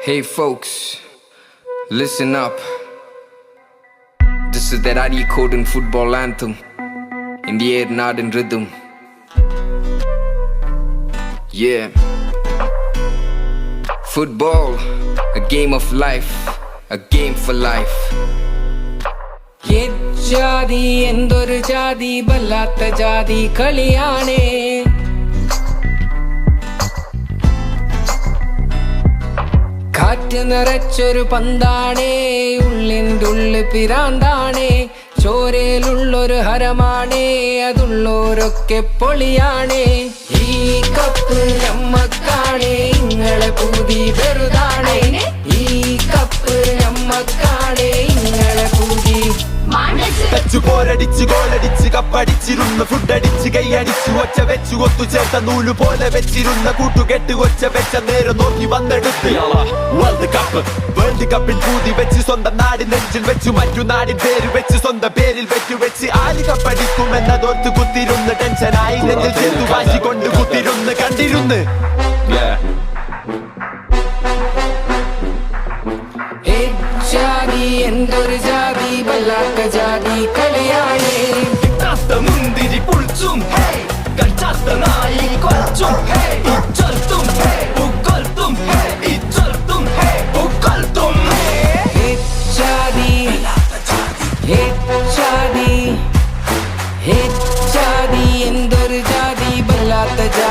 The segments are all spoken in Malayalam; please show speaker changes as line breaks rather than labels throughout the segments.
Hey folks, listen up. This is that Adi Coden football anthem in the air, nod and rhythm. Yeah. Football, a game of life, a game for life. ஜாதி எந்தொரு ஜாதி பல்லாத்த ஜாதி கலியானே കാറ്റ് നിറച്ചൊരു പന്താണേ ഉള്ളിന്റെ ഉള്ളു പിരാന്താണേ ചോരയിലുള്ളൊരു ഹരമാണേ അതുള്ളോരൊക്കെ പൊളിയാണേ. ഈ കപ്പ് നമ്മക്കാണേ ഇങ്ങളെ പൂതി വെറുതാണേ.
ടച്ച് പോരടിച്ച് ഗോളടിച്ച് കപ്പടിച്ചിരുന്ന് ഫുഡടിച്ച് കൈയടിച്ച് ഒച്ച വെച്ച് ഒത്തുചേർത്ത നൂൽ പോലെ വെച്ചിരുന്ന കൂട്ടുകെട്ട് ഒച്ച വെച്ച നേരം നോക്കി വന്നെടുത്ത്. വേൾഡ് കപ്പ് വേൾഡ് കപ്പിൽ കൂതി വെച്ച് സ്വന്തം നാടി നെഞ്ചിൽ വെച്ച് മറ്റു നാടിൻ പേര് വെച്ച് സ്വന്തം പേരിൽ വെച്ചു വെച്ച് ആര് കപ്പടിക്കുമെന്നതോർത്ത് കുത്തിരുന്ന് ടെൻഷനായി നെഞ്ചിൽ ചെന്തു വാശി കൊണ്ട് കുത്തിരുന്ന് കണ്ടിരുന്ന്.
എന്തൊരു ജാതി വല്ലാത്ത ജാതി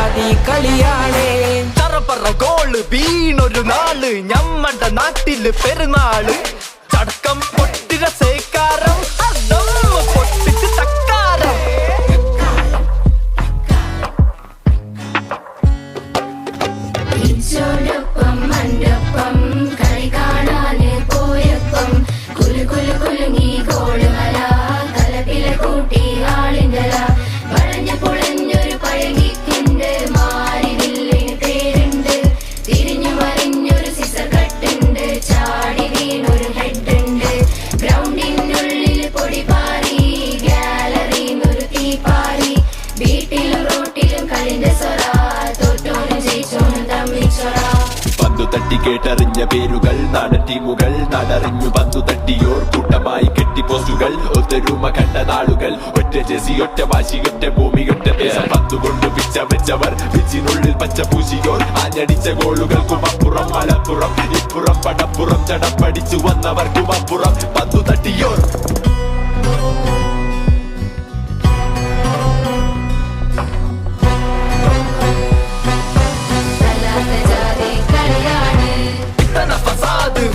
ജാതി കളിയാണേ
തറപ്പറ കോൾ വീണൊരു നാൾ ഞമ്മടെ നാട്ടിൽ പെരുന്നാൾ. ചടക്കം പൊട്ടിര സേക്കാരം തട്ടി കേട്ടറിഞ്ഞ പേരുകൾ നാടൻ ടീമുകൾ നടറിഞ്ഞു പന്തു തട്ടിയോർ കൂട്ടമായി കെട്ടി പോസ്റ്റുകൾ ഒത്തൊരുമ കണ്ട നാളുകൾ. ഒറ്റ ജെസി ഒറ്റ വാശി ഒറ്റ ഭൂമി ഒറ്റ ദേശം പന്തു കൊണ്ട് പിച്ച വെച്ചവർ പിച്ചിനുള്ളിൽ പച്ച പൂശിയോർ. ആഞ്ഞടിച്ച ഗോളുകൾക്കും അപ്പുറം മലപ്പുറം ഇപ്പുറം പടപ്പുറം ചടപ്പടിച്ചു വന്നവർക്കും അപ്പുറം. പന്തു തട്ടിയോർ.
Denn er
verzahlt den